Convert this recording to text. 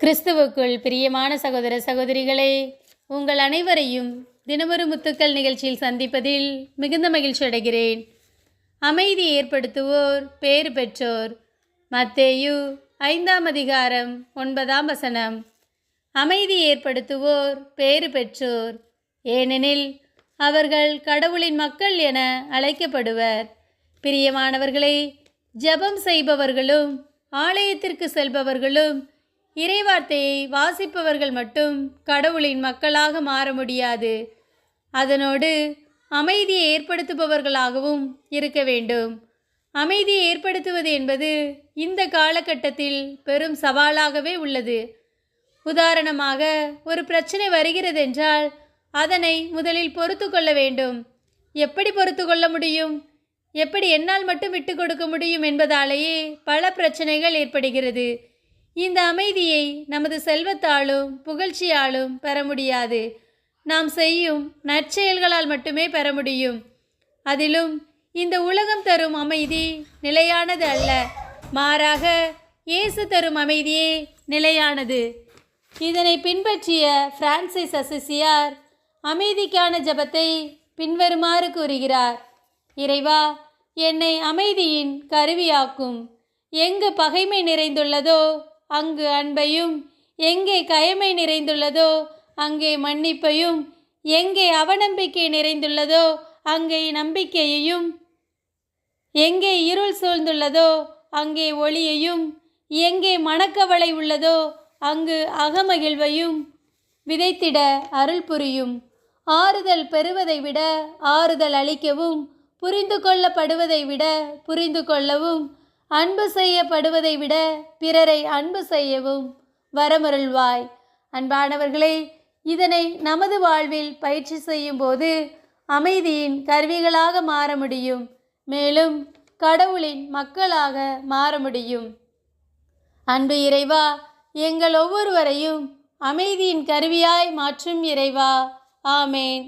கிறிஸ்துவுக்குள் பிரியமான சகோதர சகோதரிகளே உங்கள் அனைவரையும் தினமொரு முத்துக்கள் நிகழ்ச்சியில் சந்திப்பதில் மிகுந்த மகிழ்ச்சி அடைகிறேன். அமைதி ஏற்படுத்துவோர் பேறு பெற்றோர். மத்தேயு ஐந்தாம் அதிகாரம் ஒன்பதாம் வசனம். அமைதி ஏற்படுத்துவோர் பேறு பெற்றோர். ஏனெனில் அவர்கள் கடவுளின் மக்கள் என அழைக்கப்படுவர். பிரியமானவர்களே ஜெபம் செய்பவர்களும் ஆலயத்திற்கு செல்பவர்களும் இறைவார்த்தையை வாசிப்பவர்கள் மட்டும் கடவுளின் மக்களாக மாற முடியாது. அதனோடு அமைதியை ஏற்படுத்துபவர்களாகவும் இருக்க வேண்டும். அமைதியை ஏற்படுத்துவது என்பது இந்த காலகட்டத்தில் பெரும் சவாலாகவே உள்ளது. உதாரணமாக ஒரு பிரச்சனை வருகிறதென்றால் அதனை முதலில் பொறுத்து கொள்ள வேண்டும். எப்படி பொறுத்து கொள்ள முடியும்? எப்படி என்னால் மட்டும் விட்டு கொடுக்க முடியும் என்பதாலேயே பல பிரச்சனைகள் ஏற்படுகிறது. இந்த அமைதியை நமது செல்வத்தாலும் புகழ்ச்சியாலும் பெற முடியாது. நாம் செய்யும் நற்செயல்களால் மட்டுமே பெற முடியும். அதிலும் இந்த உலகம் தரும் அமைதி நிலையானது அல்ல. மாறாக இயேசு தரும் அமைதியே நிலையானது. இதனை பின்பற்றிய பிரான்சிஸ் அசிசியார் அமைதிக்கான ஜெபத்தை பின்வருமாறு கூறுகிறார். இறைவா என்னை அமைதியின் கருவியாக்கும். எங்கு பகைமை நிறைந்துள்ளதோ அங்கு அன்பையும் எங்கே கயமை நிறைந்துள்ளதோ அங்கே மன்னிப்பையும் எங்கே அவநம்பிக்கை நிறைந்துள்ளதோ அங்கே நம்பிக்கையையும் எங்கே இருள் சூழ்ந்துள்ளதோ அங்கே ஒளியையும் எங்கே மனக்கவலை உள்ளதோ அங்கு அகமகிழ்வையும் விதைத்திட அருள் புரியும். ஆறுதல் பெறுவதை விட ஆறுதல் அளிக்கவும் புரிந்து கொள்ளப்படுவதை விட புரிந்து கொள்ளவும் அன்பு செய்யப்படுவதை விட பிறரை அன்பு செய்யவும் வரமருள்வாய். அன்பானவர்களே இதனை நமது வாழ்வில் பயிற்சி செய்யும்போது அமைதியின் கருவிகளாக மாற முடியும். மேலும் கடவுளின் மக்களாக மாற முடியும். அன்பு இறைவா எங்கள் ஒவ்வொருவரையும் அமைதியின் கருவியாய் மாற்றும் இறைவா. ஆமேன்.